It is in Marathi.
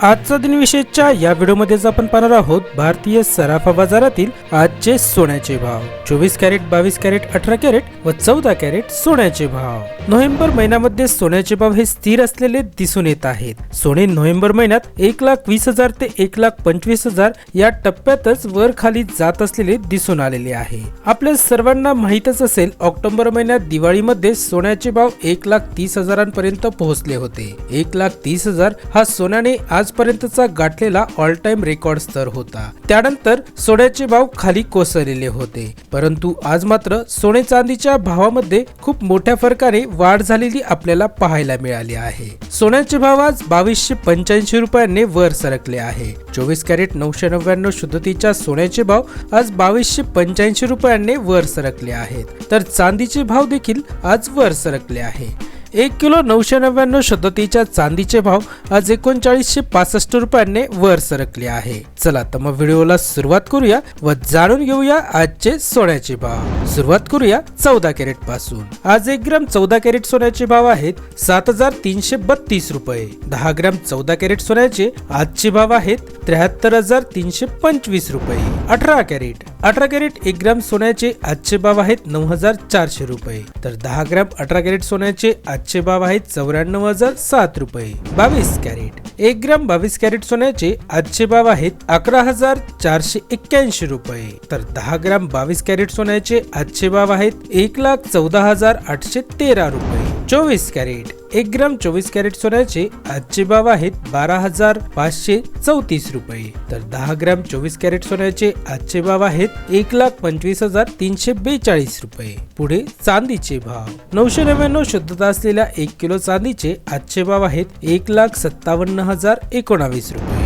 आजचा दिनविशेषच्या या व्हिडिओमध्येच आपण पाहणार आहोत भारतीय सराफा बाजारातील आजचे सोन्याचे भाव. चोवीस कॅरेट बावीस कॅरेट अठरा कॅरेट व चौदा कॅरेट सोन्याचे भाव. नोव्हेंबर महिन्यामध्ये सोन्याचे भाव हे स्थिर असलेले दिसून येत आहेत. सोने नोव्हेंबर महिन्यात एक लाख वीस हजार ते एक लाख पंचवीस हजार या टप्प्यातच वर खाली जात असलेले दिसून आलेले आहे. आपल्या सर्वांना माहीतच असेल ऑक्टोबर महिन्यात दिवाळीमध्ये सोन्याचे भाव एक लाख तीस हजारांपर्यंत पोहोचले होते. एक लाख तीस हजार हा सोन्याने आज आजपर्यंतचा गाठलेला ऑल टाइम रेकॉर्ड स्तर होता. त्यानंतर सोन्याचे भाव खाली कोसळलेले होते. परंतु आज मात्र सोने चांदीच्या भावामध्ये खूप मोठ्या फरकाने वाढ झालेली आपल्याला पाहायला मिळाली आहे. सोन्याचे भाव आज बावीसशे पंच्याऐंशी रुपयांनी वर सरकले आहे. चोवीस कॅरेट नऊशे नव्याण्णव शुद्धतेच्या सोन्याचे भाव आज बावीसशे पंच्याऐंशी रुपयांनी वर सरकले आहेत. तर चांदीचे भाव देखील आज वर सरकले आहे. एक किलो नऊशे नव्याण्णव शुद्धतेच्या चांदीचे भाव आज एकोणचाळीसशे पासष्ट रुपयांनी वर सरकले आहे. चला तर मग व्हिडिओला सुरुवात करूया व जाणून घेऊया आजचे सोन्याचे भाव. सुरुवात करूया चौदा कॅरेटपासून. आज एक ग्राम चौदा कॅरेट सोन्याचे भाव आहेत सात हजार तीनशे बत्तीस रुपये. दहा ग्राम चौदा कॅरेट सोन्याचे आजचे भाव आहेत त्र्याहत्तर हजार तीनशे पंचवीस रुपये. अठरा कॅरेट. अठरा कॅरेट एक ग्राम सोन्याचे आजचे भाव आहेत नऊ हजार चारशे रुपये. तर दहा ग्राम अठरा कॅरेट सोन्याचे आजचे भाव आहेत चौऱ्याण्णव हजार सात रुपये. बावीस कॅरेट एक ग्राम बावीस कॅरेट सोन्याचे आजचे भाव आहेत अकरा हजार चारशे एक्क्याऐंशी रुपये. तर दहा ग्राम बावीस कॅरेट सोन्याचे आजचे भाव आहेत एक लाख चौदा हजार आठशे तेरा रुपये. चोवीस कॅरेट एक ग्राम चोवीस कॅरेट सोन्याचे आजचे भाव आहेत बारा हजार पाचशे चौतीस रुपये. तर दहा ग्राम चोवीस कॅरेट सोन्याचे आजचे भाव आहेत एक लाख पंचवीस हजार तीनशे बेचाळीस रुपये. पुढे चांदीचे भाव. नऊशे नव्याण्णव शुद्धता असलेल्या एक किलो चांदीचे आजचे भाव आहेत एक लाख सत्तावन्न हजार एकोणावीस रुपये.